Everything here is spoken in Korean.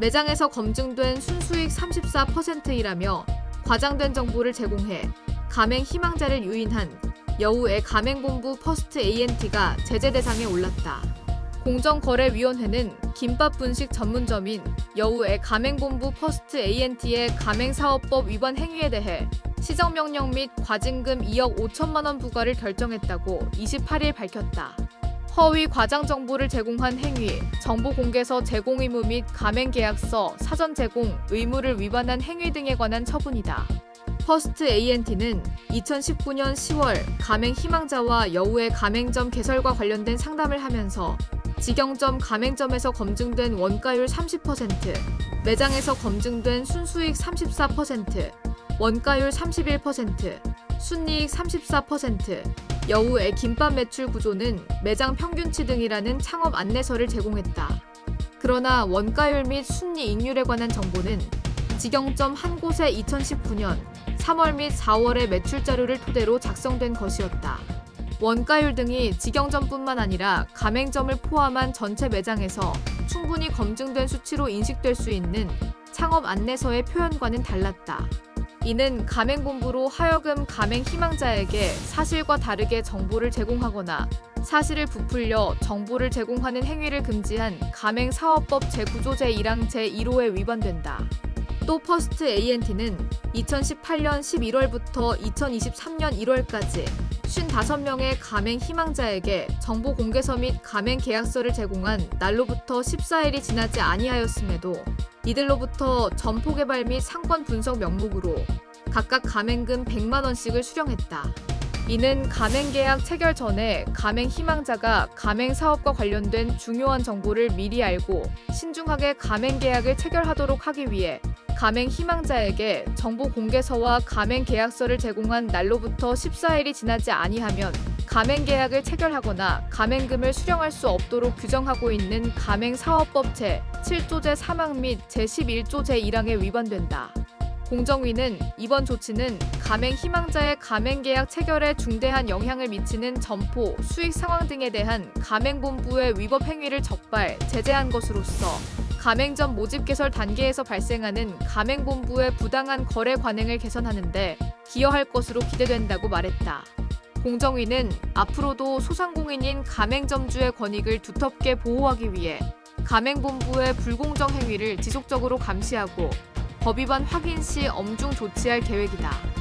매장에서 검증된 순수익 34%이라며 과장된 정보를 제공해 가맹 희망자를 유인한 여우의 가맹본부 퍼스트 ANT가 제재 대상에 올랐다. 공정거래위원회는 김밥 분식 전문점인 여우의 가맹본부 퍼스트 ANT의 가맹사업법 위반 행위에 대해 시정명령 및 과징금 2억 5천만 원 부과를 결정했다고 28일 밝혔다. 허위 과장 정보를 제공한 행위, 정보 공개서 제공 의무 및 가맹 계약서 사전 제공 의무를 위반한 행위 등에 관한 처분이다. 퍼스트 ANT는 2019년 10월 가맹 희망자와 여우의 가맹점 개설과 관련된 상담을 하면서 직영점 가맹점에서 검증된 원가율 30%, 매장에서 검증된 순수익 34%, 원가율 31%, 순이익 34%, 여우의 김밥 매출 구조는 매장 평균치 등이라는 창업 안내서를 제공했다. 그러나 원가율 및 순이익률에 관한 정보는 직영점 한 곳에 2019년 3월 및 4월의 매출 자료를 토대로 작성된 것이었다. 원가율 등이 직영점뿐만 아니라 가맹점을 포함한 전체 매장에서 충분히 검증된 수치로 인식될 수 있는 창업 안내서의 표현과는 달랐다. 이는 가맹본부로 하여금 가맹 희망자에게 사실과 다르게 정보를 제공하거나 사실을 부풀려 정보를 제공하는 행위를 금지한 가맹사업법 제9조 제1항 제1호에 위반된다. 또 퍼스트 ANT는 2018년 11월부터 2023년 1월까지 55명의 가맹 희망자에게 정보 공개서 및 가맹 계약서를 제공한 날로부터 14일이 지나지 아니하였음에도 이들로부터 점포 개발 및 상권 분석 명목으로 각각 가맹금 100만 원씩을 수령했다. 이는 가맹 계약 체결 전에 가맹 희망자가 가맹 사업과 관련된 중요한 정보를 미리 알고 신중하게 가맹 계약을 체결하도록 하기 위해 가맹 희망자에게 정보 공개서와 가맹 계약서를 제공한 날로부터 14일이 지나지 아니하면 가맹 계약을 체결하거나 가맹금을 수령할 수 없도록 규정하고 있는 가맹 사업법 제 7조 제 3항 및 제 11조 제 1항에 위반된다. 공정위는 이번 조치는 가맹 희망자의 가맹 계약 체결에 중대한 영향을 미치는 점포, 수익 상황 등에 대한 가맹본부의 위법 행위를 적발, 제재한 것으로서 가맹점 모집 개설 단계에서 발생하는 가맹본부의 부당한 거래 관행을 개선하는데 기여할 것으로 기대된다고 말했다. 공정위는 앞으로도 소상공인인 가맹점주의 권익을 두텁게 보호하기 위해 가맹본부의 불공정 행위를 지속적으로 감시하고 법 위반 확인 시 엄중 조치할 계획이다.